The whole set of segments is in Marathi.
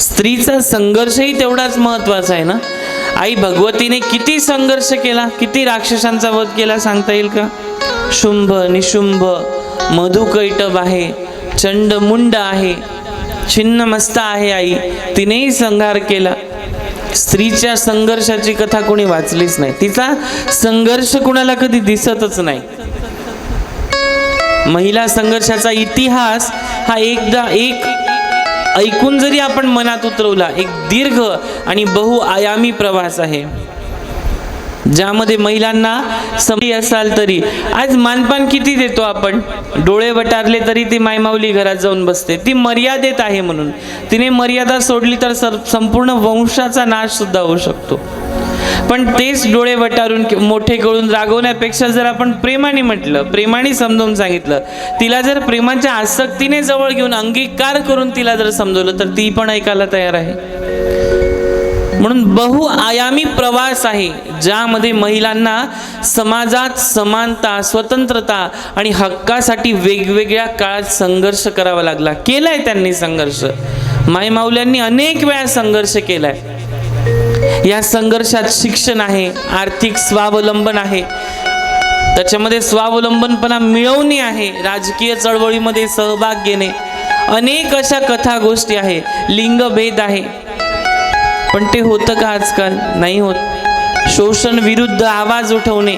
स्त्रीचा संघर्षही तेवढाच महत्त्वाचा आहे ना? आई भगवतीने किती संघर्ष केला? किती राक्षसांचा वध केला सांगता येईल का? शुंभ निशुंभ मधुकैटब आहे चंडमुंड आहे छिन्नमस्ता आहे आई. तिनेही संहार केला. स्त्रीच्या संघर्षाची कथा कोणी वाचलीच नाही. तिचा संघर्ष कुणाला कधी दिसतच नाही. महिला संघर्षाचा इतिहास हा एकदा एक ऐकून जरी आपण मनात उतरवला एक दीर्घ आणि बहुआयामी प्रवास आहे. ज्यामध्ये महिलांना समजी असाल तरी आज मानपान किती देतो आपण? डोळे वटारले तरी ती मायमाऊली घरात जाऊन बसते. ती मर्यादेत आहे म्हणून. तिने मर्यादा सोडली तर सर संपूर्ण वंशाचा नाश सुद्धा होऊ शकतो. पण तेच डोळे वटारून मोठे करून रागवण्यापेक्षा जर आपण प्रेमाने म्हटलं प्रेमाने समजावून सांगितलं तिला जर प्रेमाच्या आसक्तीने जवळ घेऊन अंगीकार करून तिला जर समजवलं तर ती पण ऐकायला तयार आहे. म्हणून बहुआयामी प्रवास आहे ज्यामध्ये महिलांना समाजात समानता स्वतंत्रता आणि हक्कासाठी वेगवेगळ्या काळात संघर्ष करावा लागला. केलाय त्यांनी संघर्ष. मायमाऊल्यांनी अनेक वेळा संघर्ष केलाय. या संघर्षात शिक्षण आहे आर्थिक स्वावलंबन आहे. त्याच्यामध्ये स्वावलंबनपणा मिळवणे आहे राजकीय चळवळीमध्ये सहभाग घेणे. अनेक अशा कथा गोष्टी आहे लिंगभेद आहे. पण ते होतं का आजकाल? नाही होत. शोषण विरुद्ध आवाज उठवणे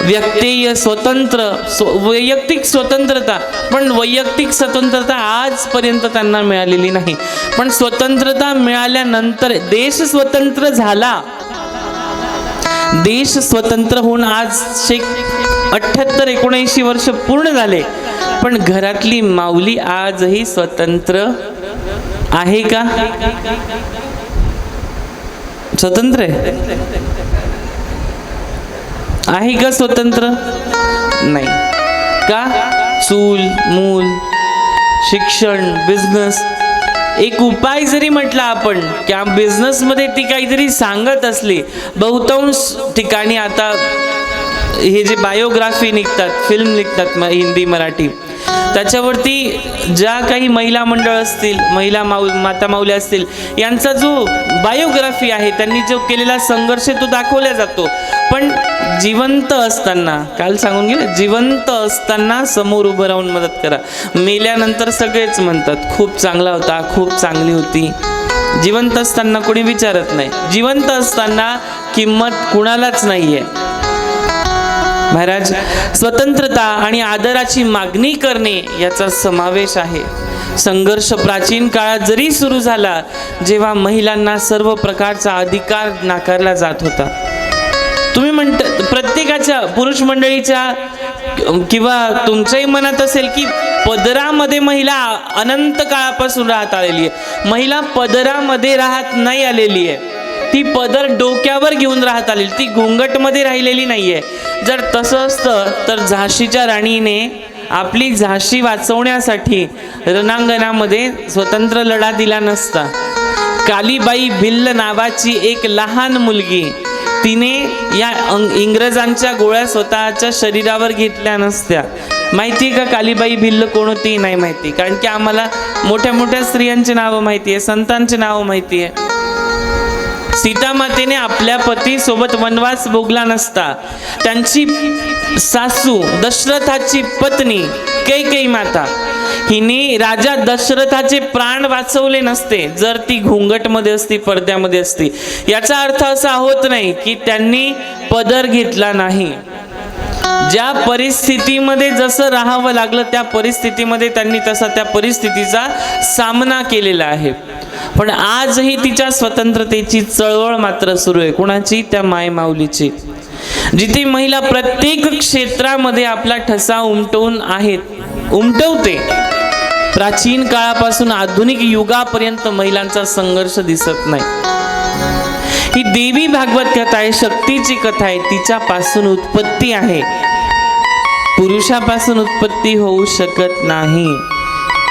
व्यक्तीय स्वतंत्र स्व- वैयक्तिक स्वतंत्रता. पण वैयक्तिक स्वतंत्रता आजपर्यंत त्यांना मिळालेली नाही. पण स्वतंत्रता मिळाल्यानंतर देश स्वतंत्र झाला. देश स्वतंत्र होऊन आज शे अठ्ठ्याहत्तर एकोणऐंशी वर्ष पूर्ण झाले. पण घरातली माऊली आजही स्वतंत्र आहे का? स्वतंत्र आहे. आहे का स्वतंत्र? नाही. का? चूल मूल शिक्षण बिझनेस एक उपाय जरी म्हटला आपण त्या बिझनेसमध्ये ती काहीतरी सांगत असली बहुतांश ठिकाणी आता हे जे बायोग्राफी निघतात फिल्म निघतात म- हिंदी मराठी त्याच्यावरती ज्या काही महिला मंडळ असतील महिला माऊ माता माऊल्या असतील यांचा जो बायोग्राफी आहे त्यांनी जो केलेला संघर्ष तो दाखवला जातो. पण जिवंत असताना काल सांगून गेले जिवंत असताना समोर उभं राहून मदत करा. मेल्यानंतर सगळेच म्हणतात खूप चांगला होता खूप चांगली होती. जिवंत असताना कोणी विचारत नाही. जिवंत असताना किंमत कुणालाच नाहीये. महाराज स्वतंत्रता आणि आदराची मागणी करणे याचा समावेश आहे. संघर्ष प्राचीन काळात जरी सुरू झाला जेव्हा महिलांना सर्व प्रकारचा अधिकार नाकारला जात होता. तुम्ही म्हणत प्रत्येकाच्या पुरुष मंडळीच्या किंवा तुमच्याही मनात असेल की पदरामध्ये महिला अनंत काळापासून राहत आलेली आहे. महिला पदरामध्ये राहत नाही आलेली आहे. ती पदर डोक्यावर घेऊन राहत आलेली. ती घोंगटमध्ये राहिलेली नाहीये. जर तसं असतं तर झाशीच्या राणीने आपली झाशी वाचवण्यासाठी रणांगणामध्ये स्वतंत्र लढा दिला नसता. कालीबाई भिल्ल नावाची एक लहान मुलगी तिने या अंग- इंग्रजांच्या गोळ्या स्वतःच्या शरीरावर घेतल्या नसत्या. माहिती आहे का कालीबाई भिल्ल कोण होती नाही माहिती. कारण की आम्हाला मोठ्या मोठ्या स्त्रियांची नावं माहिती आहे संतांची नावं माहिती आहे सीतामातेने आपल्या पती सोबत वनवास भोगला नसता. त्यांची सासू दशरथाची पत्नी कैकेयी माता. हिने राजा दशरथाचे प्राण वाचवले नसते. जर ती घुंगटमध्ये असती पडद्यामध्ये असती. याचा अर्थ असा होत नाही की त्यांनी पदर घेतला नाही. ज्या परिस्थितीमध्ये जसं राहावं लागलं त्या परिस्थितीमध्ये त्यांनी तसा त्या परिस्थितीचा सामना केलेला आहे. पण आजही तिच्या स्वतंत्रतेची चळवळ मात्र सुरू आहे. कुणाची? त्या मायमाऊलीची जिथे महिला प्रत्येक क्षेत्रामध्ये आपला ठसा उमटवून आहेत उमटवते. प्राचीन काळापासून आधुनिक युगापर्यंत महिलांचा संघर्ष दिसत नाही. ही देवी भागवत कथा आहे शक्तीची कथा आहे. तिच्यापासून उत्पत्ती आहे. पुरुषापासून उत्पत्ती होऊ शकत नाही.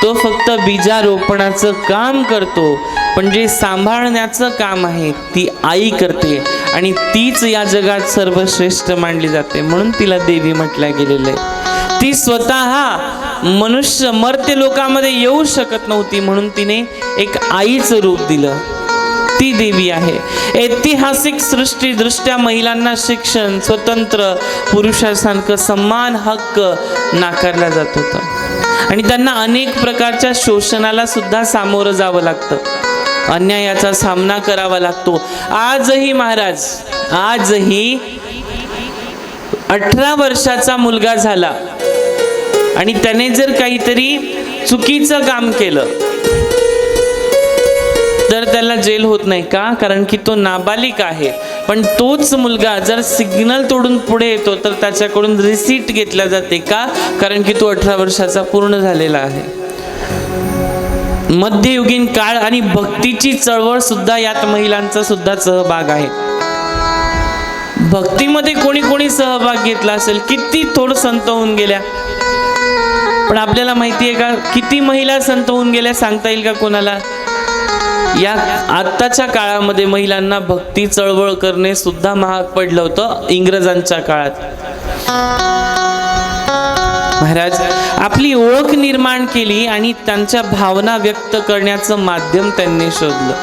तो फक्त बीजारोपणाचं काम करतो पण जे सांभाळण्याचं काम आहे ती आई करते आणि तीच या जगात सर्वश्रेष्ठ मानली जाते म्हणून तिला देवी म्हटलं गेलेलं आहे. ती स्वतः मनुष्य मर्त्य लोकांमध्ये येऊ शकत नव्हती म्हणून तिने एक आईचं रूप दिलं. ती देवी आहे. ऐतिहासिक सृष्टी दृष्ट्या महिलांना शिक्षण स्वतंत्र पुरुषासारखं समान हक्क नाकारला जात होता. आणि त्यांना अनेक प्रकारच्या शोषणाला सुद्धा सामोरं जावं लागतं. अन्यायाचा सामना करावा लागतो. आजही महाराज आजही अठरा वर्षाचा मुलगा झाला. आणि त्याने जर काहीतरी चुकीचं काम केलं तर त्याला जेल होत नाही का? कारण की तो नाबालिक आहे. पण तोच मुलगा जर सिग्नल तोडून पुढे येतो तर त्याच्याकडून रिसीट घेतल्या जाते का? कारण की तो अठरा वर्षाचा पूर्ण झालेला आहे. मध्ययुगीन काळ आणि भक्तीची चळवळ सुद्धा यात महिलांचा सुद्धा सहभाग आहे. भक्तीमध्ये कोणी कोणी सहभाग घेतला असेल किती थोड संत होऊन गेल्या. पण आपल्याला माहिती आहे का किती महिला संत होऊन गेल्या सांगता येईल का कोणाला? या आत्ताच्या काळामध्ये महिलांना भक्ती चळवळ करणे सुद्धा महाग पडलं होतं इंग्रजांच्या काळात. महाराज आपली ओळख निर्माण केली आणि त्यांच्या भावना व्यक्त करण्याचं माध्यम त्यांनी शोधलं.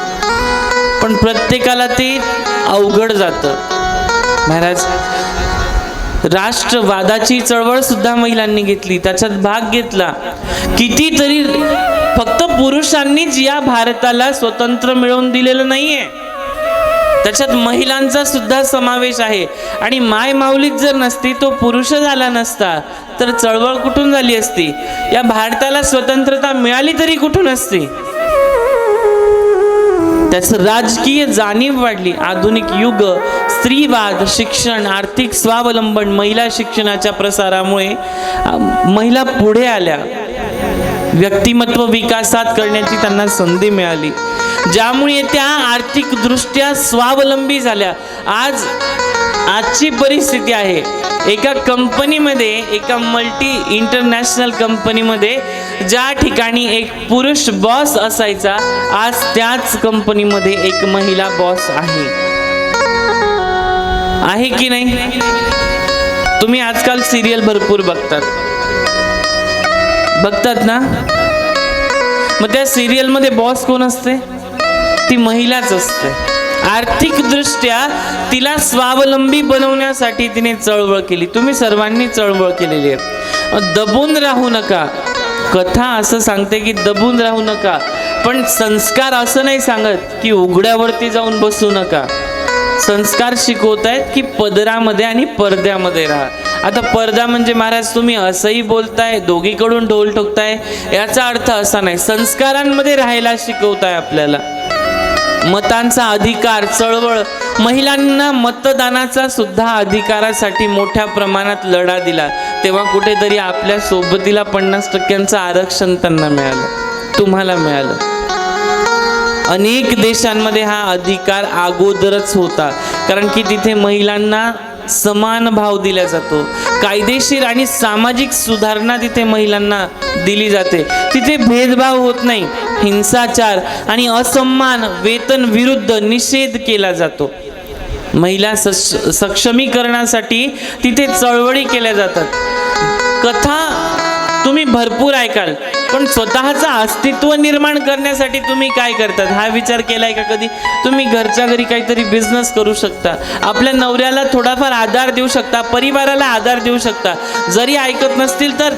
पण प्रत्येकाला ते अवघड जातं. महाराज राष्ट्रवादाची चळवळ सुद्धा महिलांनी घेतली. त्याच्यात भाग घेतला. कितीतरी फक्त पुरुषांनीच या भारताला स्वतंत्र मिळवून दिलेलं नाहीये. त्याच्यात महिलांचा सुद्धा समावेश आहे. आणि माय माऊलीच जर नसती तो पुरुष झाला नसता तर चळवळ कुठून झाली असती? या भारताला स्वतंत्रता मिळाली तरी कुठून असती? त्याचं राजकीय जाणीव वाढली. आधुनिक युग स्त्रीवाद शिक्षण आर्थिक स्वावलंबन महिला शिक्षणाच्या प्रसारामुळे महिला पुढे आल्या. व्यक्तिमत्व विकासात करण्याची त्यांना संधी मिळाली. ज्यामुळे त्या आर्थिकदृष्ट्या स्वावलंबी झाल्या. आज आजची परिस्थिती आहे एका कंपनीमध्ये एका मल्टी इंटरनॅशनल कंपनीमध्ये ज्या ठिकाणी एक पुरुष बॉस असायचा आज त्याच कंपनीमध्ये एक महिला बॉस आहे. आहे की नाही? तुम्ही आजकाल सिरियल भरपूर बघतात. बघतात ना? मग त्या सिरियलमध्ये बॉस कोण असते? ती महिलाच असते. आर्थिकदृष्ट्या तिला स्वावलंबी बनवण्यासाठी तिने चळवळ केली. तुम्ही सर्वांनी चळवळ केलेली आहे. दबून राहू नका. कथा असं सांगते की दबून राहू नका. पण संस्कार असं नाही सांगत की उघड्यावरती जाऊन बसू नका. संस्कार शिकवत आहेत की पदरामध्ये आणि पडद्यामध्ये राहा. आता पडदा म्हणजे महाराज तुम्ही असंही बोलताय दोघीकडून ढोल ठोकताय याचा अर्थ असा नाही. संस्कारांमध्ये राहायला शिकवताय आपल्याला. मतांचा अधिकार चळवळ महिलांना मतदानाचा सुद्धा अधिकारासाठी मोठ्या प्रमाणात लढा दिला. तेव्हा कुठेतरी आपल्या सोबतीला पन्नास टक्क्यांचं आरक्षण त्यांना मिळालं. तुम्हाला मिळालं. अनेक देशांमध्ये हा अधिकार अगोदरच होता. कारण की तिथे महिलांना समान भाव दिला जातो. कायदेशीर आणि सामाजिक सुधारणा तिथे महिलांना दिली जाते. तिथे भेदभाव होत नाही. हिंसाचार आणि असम्मान वेतन विरुद्ध निषेध केला जातो. महिला सश सक्षमीकरणासाठी तिथे चळवळी केल्या जातात. कथा तुम्ही भरपूर ऐकाल. पण स्वतःचं अस्तित्व निर्माण करण्यासाठी तुम्ही काय करतात? हा विचार केलाय का कधी? तुम्ही घरच्या घरी काहीतरी बिझनेस करू शकता. आपल्या नवऱ्याला थोडाफार आधार देऊ शकता परिवाराला आधार देऊ शकता. जरी ऐकत नसतील तर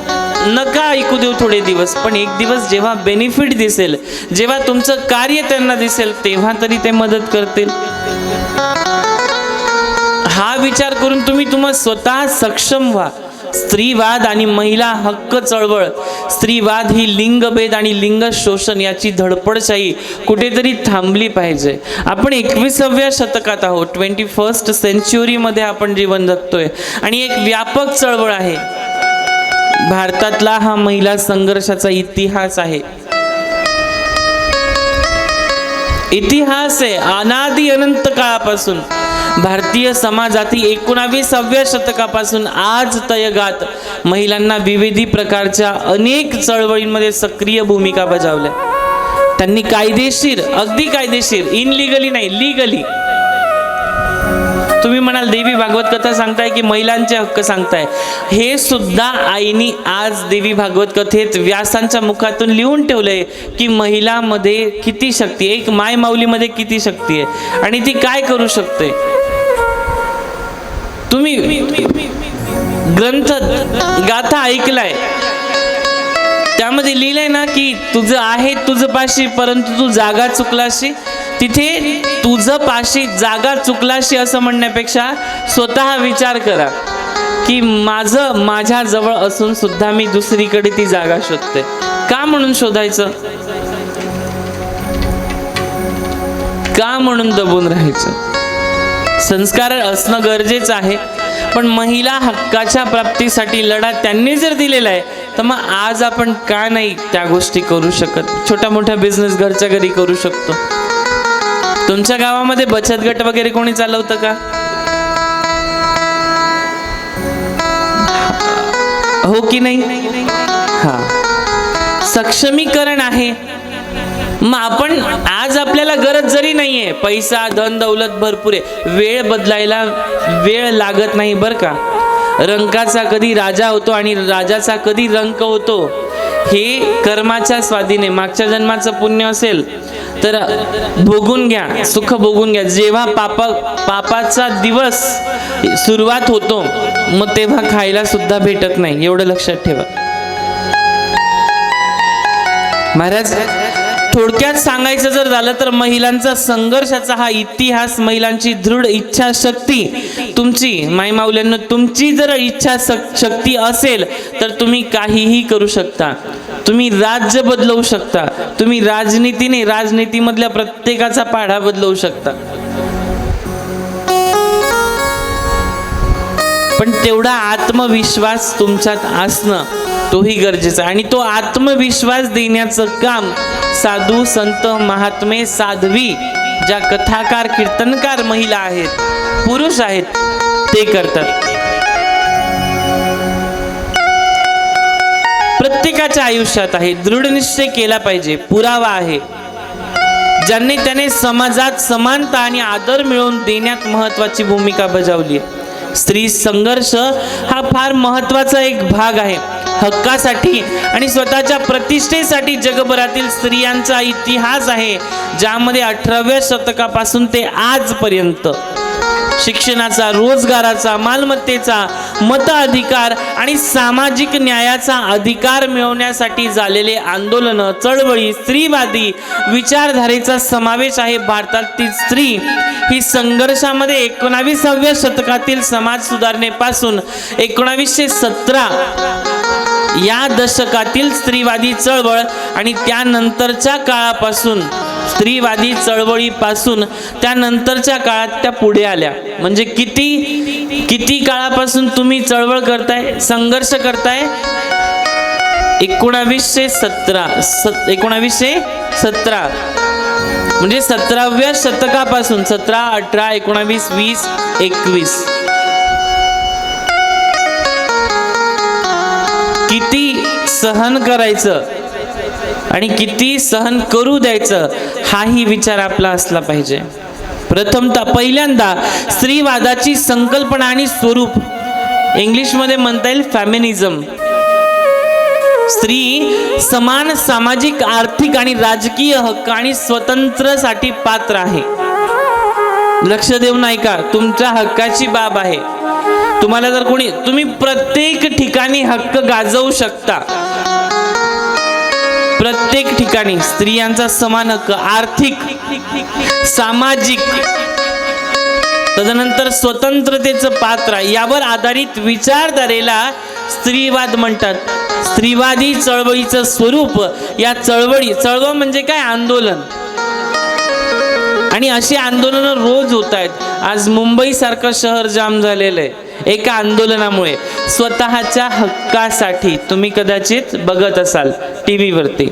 नका ऐकू देऊ थोडे दिवस. पण एक दिवस जेव्हा बेनिफिट दिसेल जेव्हा तुमचं कार्य त्यांना दिसेल तेव्हा तरी ते मदत करतील. हा विचार करून तुम्ही तुम्हाला स्वतः सक्षम व्हा. स्त्रीवाद आणि महिला हक्क चळवळ. स्त्रीवाद ही लिंगभेद आणि लिंग शोषण याची धडपडशाही कुठेतरी थांबली पाहिजे. आपण एकविसाव्या शतकात आहोत. ट्वेंटी फर्स्ट सेंच्युरीमध्ये आपण जीवन जगतोय. आणि एक व्यापक चळवळ आहे. भारतातला हा महिला संघर्षाचा इतिहास आहे. इतिहास आहे. अनादी अनंत काळापासून. भारतीय समाजातील एकोणावीसाव्या शतकापासून आज तयगात महिलांना विविध प्रकारच्या अनेक चळवळींमध्ये सक्रिय भूमिका बजावल्या. त्यांनी कायदेशीर अगदी कायदेशीर इनलिगली नाही लिगली तुम्ही म्हणाल देवी भागवत कथा सांगताय की महिलांचे हक्क सांगताय? हे सुद्धा आईनी आज देवी भागवत कथेत व्यासांच्या मुखातून लिहून ठेवलंय की महिलामध्ये किती शक्ती आहे? एक माय माऊलीमध्ये किती शक्ती आहे? आणि ती काय करू शकते? तुम्ही ग्रंथ गाथा ऐकलाय. त्यामध्ये लिहिलंय ना की तुझं आहे तुझं पाशी परंतु तू जागा चुकलाशी. तिथे तुझं पाशी जागा चुकलाशी असं म्हणण्यापेक्षा स्वतः विचार करा की माझं माझ्या जवळ असून सुद्धा मी दुसरीकडे ती जागा शोधते. का म्हणून शोधायचं? का म्हणून दबून राहायचं? संस्कार असणं गरजेचं आहे. पण महिला हक्काच्या प्राप्तीसाठी लढा त्यांनी जर दिलेला आहे तर मग आज आपण का नाही त्या गोष्टी करू शकत? छोट्या मोठ्या बिझनेस घरच्या घरी करू शकतो. तुमच्या गावामध्ये बचत गट वगैरे कोणी चालवतं का? हो की नाही? हा. सक्षमीकरण आहे. मग आपण आज आपल्याला गरज जरी नाहीये पैसा धन दौलत भरपूर आहे वेळ बदलायला वेळ लागत नाही बर का? रंकाचा कधी राजा होतो आणि राजाचा कधी रंक होतो हे कर्माच्या स्वाधीने मागच्या जन्माचं पुण्य असेल तर भोगून घ्या सुख भोगून घ्या. जेव्हा पापा पापाचा दिवस सुरुवात होतो मग तेव्हा खायला सुद्धा भेटत नाही. एवढं लक्षात ठेवा. महाराज थोडक्यात सांगायचं जर झालं तर महिलांचा संघर्षाचा हा इतिहास महिलांची दृढ इच्छाशक्ती तुमची माईमाऊल्यांना तुमची जर इच्छा शक्ती असेल तर तुम्ही काहीही करू शकता. तुम्ही राज्य बदलवू शकता. तुम्ही राजनीतीने राजनीतीमधल्या प्रत्येकाचा पाढा बदलवू शकता. पण तेवढा आत्मविश्वास तुमच्यात असणं तोही गरजेचा आहे. आणि तो आत्मविश्वास देण्याचं काम साधू संत महात्मे साध्वी ज्या कथाकार कीर्तनकार महिला आहेत पुरुष आहेत ते करतात. प्रत्येकाच्या आयुष्यात आहे दृढ निश्चय केला पाहिजे पुरावा आहे. ज्यांनी त्याने समाजात समानता आणि आदर मिळवून देण्यात महत्वाची भूमिका बजावली आहे. स्त्री संघर्ष हा फार महत्त्वाचा एक भाग आहे. हक्कासाठी आणि स्वतःच्या प्रतिष्ठेसाठी जगभरातील स्त्रियांचा इतिहास आहे ज्यामध्ये अठराव्या शतकापासून ते आजपर्यंत. शिक्षणाचा रोजगाराचा मालमत्तेचा मत अधिकार आणि सामाजिक न्यायाचा अधिकार मिळवण्यासाठी झालेले आंदोलनं चळवळी स्त्रीवादी विचारधारेचा समावेश आहे. भारतातील स्त्री ही संघर्षामध्ये एकोणावीसाव्या शतकातील समाज सुधारणेपासून एकोणावीसशे सतरा या दशकातील स्त्रीवादी चळवळ आणि त्यानंतरच्या काळापासून स्त्रीवादी चळवळीपासून त्यानंतरच्या काळात त्या पुढे आल्या. म्हणजे किती किती काळापासून तुम्ही चळवळ करताय संघर्ष करताय? एकोणावीसशे सतरा सत एकोणावीसशे सतरा. म्हणजे सतराव्या शतकापासून सतरा अठरा एकोणावीस वीस एकवीस. किती सहन करायचं आणि किती सहन करू द्यायचं हाही विचार आपला असला पाहिजे. प्रथमतः पहिल्यांदा स्त्रीवादाची संकल्पना आणि स्वरूप. इंग्लिशमध्ये म्हणता येईल फॅमिनिझम स्त्री समान सामाजिक आर्थिक आणि राजकीय हक्क आणि स्वतंत्रसाठी पात्र आहे. लक्ष देऊन ऐका तुमच्या हक्काची बाब आहे. तुम्हाला जर कोणी तुम्ही प्रत्येक ठिकाणी हक्क गाजवू शकता. प्रत्येक ठिकाणी स्त्रियांचा समान हक्क आर्थिक सामाजिक तदनंतर स्वतंत्रतेचं पात्र यावर आधारित विचारधारेला स्त्रीवाद म्हणतात. स्त्रीवादी चळवळीचं स्वरूप या चळवळी चळवळ म्हणजे काय? आंदोलन. आणि अशी आंदोलनं रोज होत आहेत. आज मुंबईसारखं शहर जाम झालेलं आहे. एका आंदोलनामुळे स्वतःच्या हक्कासाठी तुम्ही कदाचित बघत असाल टी व्हीवरती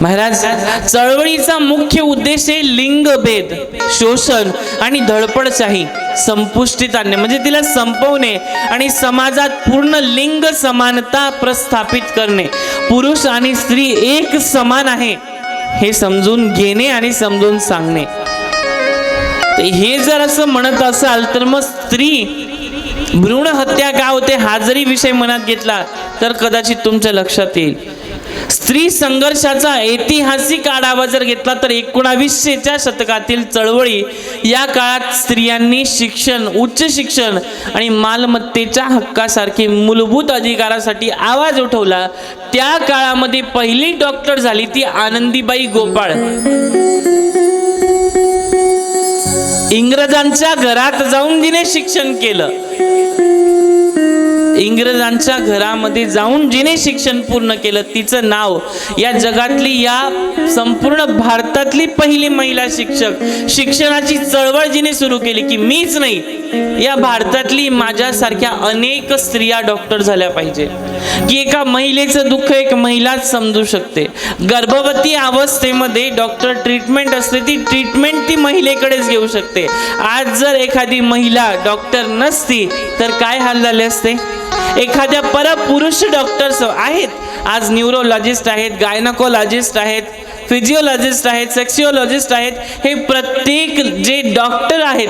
महाराज चळवळीचा मुख्य उद्देश आहे लिंगभेद शोषण आणि धडपडशाही संपुष्टीत आणणे. म्हणजे तिला संपवणे आणि समाजात पूर्ण लिंग समानता प्रस्थापित करणे. पुरुष आणि स्त्री एक समान आहे. हे समजून घेणे आणि समजून सांगणे. हे जर असं म्हणत असाल तर मग स्त्री भ्रूण हत्या का होते हा जरी विषय मनात घेतला तर कदाचित तुमच्या लक्षात येईल. स्त्री संघर्षाचा ऐतिहासिक आढावा जर घेतला तर एकोणावीसशेच्या शतकातील चळवळी या काळात स्त्रियांनी शिक्षण उच्च शिक्षण आणि मालमत्तेच्या हक्कासारखे मूलभूत अधिकारासाठी आवाज उठवला. त्या काळामध्ये पहिली डॉक्टर झाली ती आनंदीबाई गोपाळ. इंग्रजांच्या घरात जाऊन तिने शिक्षण केलं. इंग्रजांच्या घरामध्ये जाऊन जिने शिक्षण पूर्ण केलं तिचं नाव या जगातली या संपूर्ण भारतातली पहिली महिला शिक्षक. शिक्षणाची चळवळ जिने सुरू केली की मीच नाही या भारतातली माझ्यासारख्या अनेक स्त्रिया डॉक्टर झाल्या पाहिजे. की एका महिलेचं दुःख एक महिलाच समजू शकते. गर्भवती अवस्थेमध्ये डॉक्टर ट्रीटमेंट असते ती ट्रीटमेंट ती महिलेकडेच घेऊ शकते. आज जर एखादी महिला डॉक्टर नसती तर काय हाल झाले असते? एखाद्या परपुरुष डॉक्टर्स आहेत. आज न्यूरोलॉजिस्ट आहेत गायनकोलॉजिस्ट आहेत फिजिओलॉजिस्ट आहेत सेक्सिओलॉजिस्ट आहेत. हे प्रत्येक जे डॉक्टर आहेत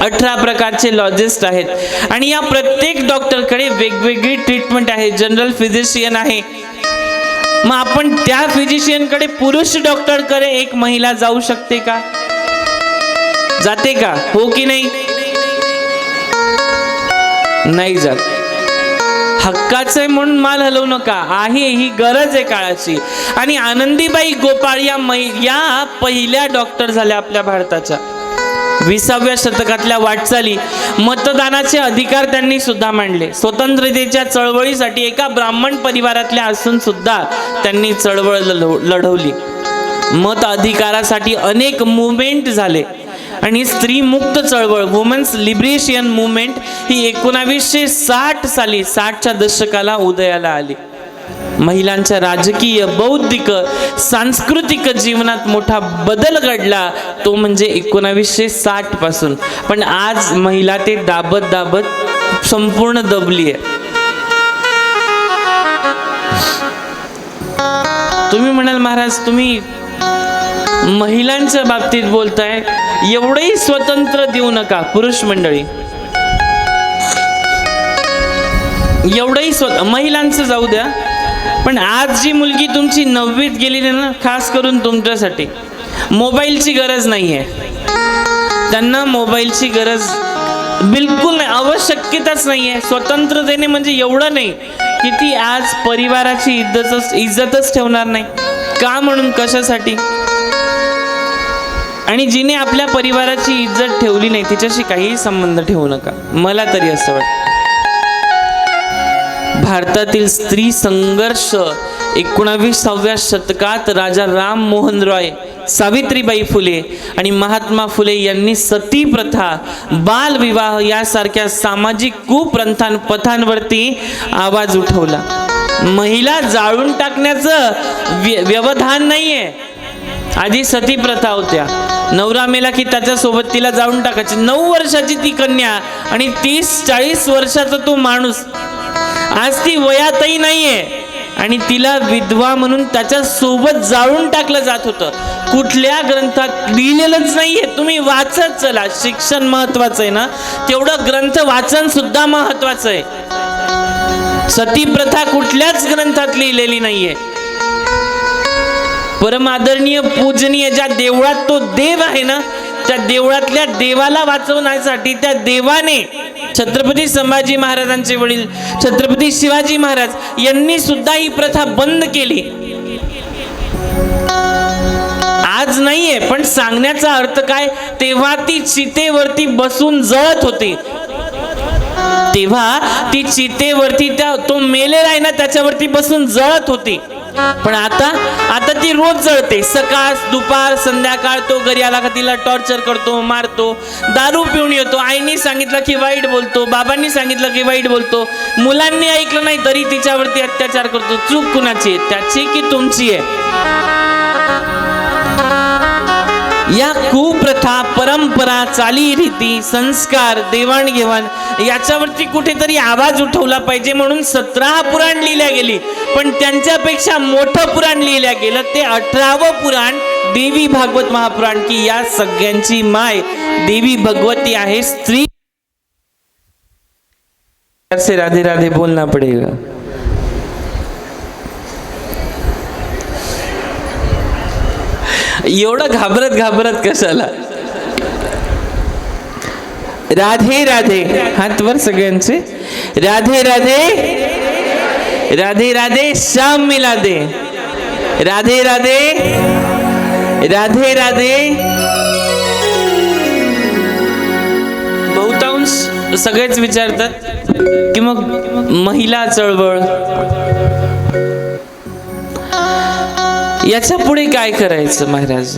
अठरा प्रकारचे लॉजिस्ट आहेत. आणि या प्रत्येक डॉक्टरकडे वेगवेगळी ट्रीटमेंट आहे. जनरल फिजिशियन आहे. मग आपण त्या फिजिशियनकडे पुरुष डॉक्टरकडे एक महिला जाऊ शकते का? जाते का? हो की नाही? नाही जात. हक्काचं आहे म्हणून माल हलवू नका. आहे ही गरज आहे काळाची. आणि आनंदीबाई गोपाळ या मै या पहिल्या डॉक्टर झाल्या आपल्या भारताच्या. विसाव्या शतकातल्या वाटचाली मतदानाचे अधिकार त्यांनी सुद्धा मांडले. स्वतंत्रतेच्या चळवळीसाठी एका ब्राह्मण परिवारातल्या असून सुद्धा त्यांनी चळवळ लढव- लढवली. मत अधिकारासाठी अनेक मुवमेंट झाले. आणि स्त्री मुक्त चळवळ वुमन्स लिबरेशन मुवमेंट ही एकोणावीसशे साठ साली साठच्या दशकाला उदयाला आली. महिलांच्या राजकीय बौद्धिक सांस्कृतिक जीवनात मोठा बदल घडला तो म्हणजे एकोणावीसशे साठपासून. पण आज महिला ते दाबत दाबत संपूर्ण दबली आहे. तुम्ही म्हणाल महाराज तुम्ही महिलांच्या बाबतीत बोलताय एवढंही स्वतंत्र देऊ नका पुरुष मंडळी. एवढंही स्व महिलांचं जाऊ द्या पण आज जी मुलगी तुमची नववीत गेलेली आहे ना खास करून तुमच्यासाठी मोबाईलची गरज नाही आहे त्यांना मोबाईलची गरज बिलकुल नाही आवश्यकताच नाही आहे स्वतंत्र देणे म्हणजे एवढं नाही की ती आज परिवाराची इज्जतच इज्जतच ठेवणार नाही. का म्हणून कशासाठी? आणि जिने आपल्या परिवाराची इज्जत ठेवली नाही तिच्याशी काहीही संबंध ठेवू नका. मला तरी असं वाटतं. भारतातील स्त्री संघर्ष एकोणावीसाव्या शतकात राजा राम मोहन रॉय सावित्रीबाई फुले आणि महात्मा फुले यांनी सती प्रथा बालविवाह यासारख्या सामाजिक कुप्रथां पथांवरती आवाज उठवला. महिला जाळून टाकण्याचं व्य- व्यवधान नाहीये. आधी सती प्रथा होत्या. नवरा मेला की त्याच्यासोबत तिला जाळून टाकायची. नऊ वर्षाची ती कन्या आणि तीस चाळीस वर्षाचा तो माणूस. आज ती वयातही नाहीये. आणि तिला विधवा म्हणून त्याच्या सोबत जाळून टाकलं जात होतं. कुठल्या ग्रंथात लिहिलेलंच नाहीये. तुम्ही वाचत चला. शिक्षण महत्वाचं आहे ना? तेवढं ग्रंथ वाचन सुद्धा महत्वाचं आहे. सती प्रथा कुठल्याच ग्रंथात लिहिलेली नाहीये. परमादरणीय पूजनीय ज्या देवळात तो देव आहे ना त्या देवळातल्या देवाला वाचवण्यासाठी त्या देवाने छत्रपती संभाजी महाराजांचे वडील छत्रपती शिवाजी महाराज यांनी सुद्धा ही प्रथा बंद केली. आज नाहीये पण सांगण्याचा अर्थ काय? तेव्हा ती चितेवरती बसून जळत होती. तेव्हा ती चितेवरती त्या तो मेलेला आहे ना त्याच्यावरती बसून जळत होती. पण आता आता ती रोज जळते. सकाळ दुपार संध्याकाळ तो घरी आला का तिला टॉर्चर करतो मारतो दारू पिऊन येतो. आईनी सांगितलं की वाईट बोलतो बाबांनी सांगितलं की वाईट बोलतो. मुलांनी ऐकलं नाही तरी तिच्यावरती अत्याचार करतो. चूक कुणाची आहे? त्याची की तुमची आहे? या कुप्रथा परंपरा चालीरीती संस्कार देवाणघेवाण याच्यावरती कुठेतरी आवाज उठवला पाहिजे म्हणून सतरा पुराण लिहिल्या गेली. पण त्यांच्यापेक्षा मोठं पुराण लिहिल्या गेलं ते अठरावं पुराण देवी भागवत महापुराण की या सगळ्यांची माय देवी भगवती आहे स्त्री. से राधे राधे बोलना पडेगा एवढं घाबरत घाबरत कशाला? राधे राधे. हात वर सगळ्यांचे. राधे राधे. राधे राधे. श्याम मिला दे राधे राधे. राधे राधे. बहुतांश सगळेच विचारतात की मग महिला चळवळ. याच्यापुढे काय करायचं महाराज?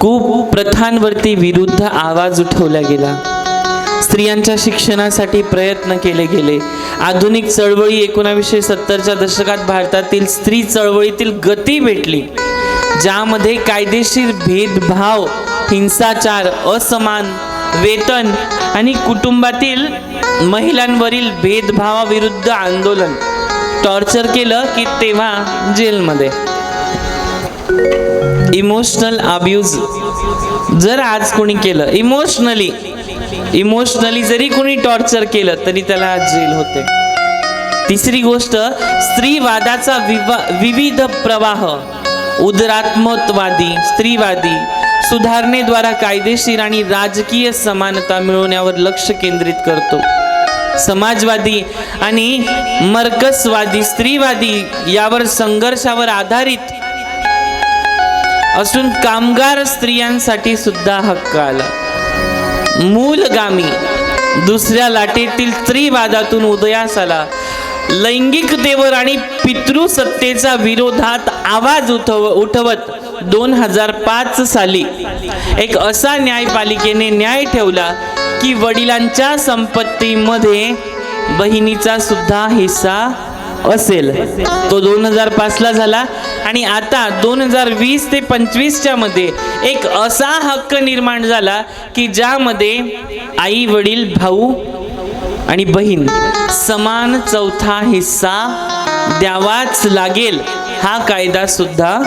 खूप प्रथांवरती विरुद्ध आवाज उठवला गेला. स्त्रियांच्या शिक्षणासाठी प्रयत्न केले गेले. आधुनिक चळवळी एकोणावीसशे सत्तरच्या दशकात भारतातील स्त्री चळवळीतील गती भेटली ज्यामध्ये कायदेशीर भेदभाव हिंसाचार असमान वेतन आणि कुटुंबातील महिलांवरील भेदभावाविरुद्ध आंदोलन टॉर्चर केलं की तेव्हा जेलमध्ये. इमोशनल अब्यूज जर आज कोणी केलं इमोशनली इमोशनली जरी कोणी टॉर्चर केलं तरी त्याला जेल होते. तिसरी गोष्ट स्त्रीवादाचा विवा विविध प्रवाह. उदरात्मत्वादी स्त्रीवादी. सुधारणेद्वारा कायदेशीर आणि राजकीय समानता मिळवण्यावर लक्ष केंद्रित करतो. समाजवादी आणि मर्कसवादी स्त्रीवादी यावर संघर्षावर आधारित असून कामगार स्त्रियांसाठी सुद्धा हक्क आला. मूलगामी दुसऱ्या लाटेतील स्त्रीवादातून उदयास आला. लैंगिकतेवर आणि पितृसत्तेचा विरोधात आवाज उठव उठवत दोन हजार पाच साली एक असा न्यायपालिकेने न्याय ठेवला की वडिलांच्या संपत्तीमध्ये बहिणीचा सुद्धा हिस्सा असेल. तो दोन हजार पाचला झाला. आणि आता दोन हजार वीस ते पंचवीसच्या मध्ये एक असा हक्क निर्माण झाला की ज्यामध्ये आई वडील भाऊ आणि बहीण समान चौथा हिस्सा द्यावाच लागेल हा कायदा सुद्धा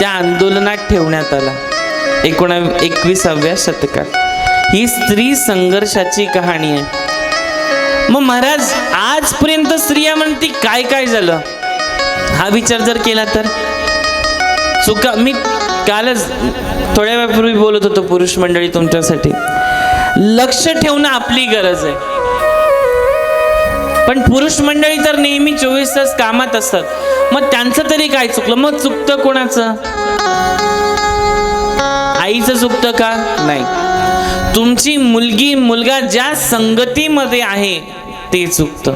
त्या आंदोलनात ठेवण्यात आला. एकोणा एकविसाव्या शतकात. ही स्त्री संघर्षाची कहाणी आहे. मग महाराज आजपर्यंत स्त्रिया म्हणते काय काय झालं? हा विचार जर केला तर? चुका मी कालच थोड्या वेळापूर्वी बोलत होतो पुरुष मंडळी तुमच्यासाठी. लक्ष ठेवणं आपली गरज आहे. पण पुरुष मंडळी तर नेहमी चोवीस तास कामात असतात. मग त्यांचं तरी काय चुकलं? मग चुकतं कोणाचं? आईचं चुकतं का? नाही. तुमची मुलगी मुलगा ज्या संगतीमध्ये आहे ते चुकतं.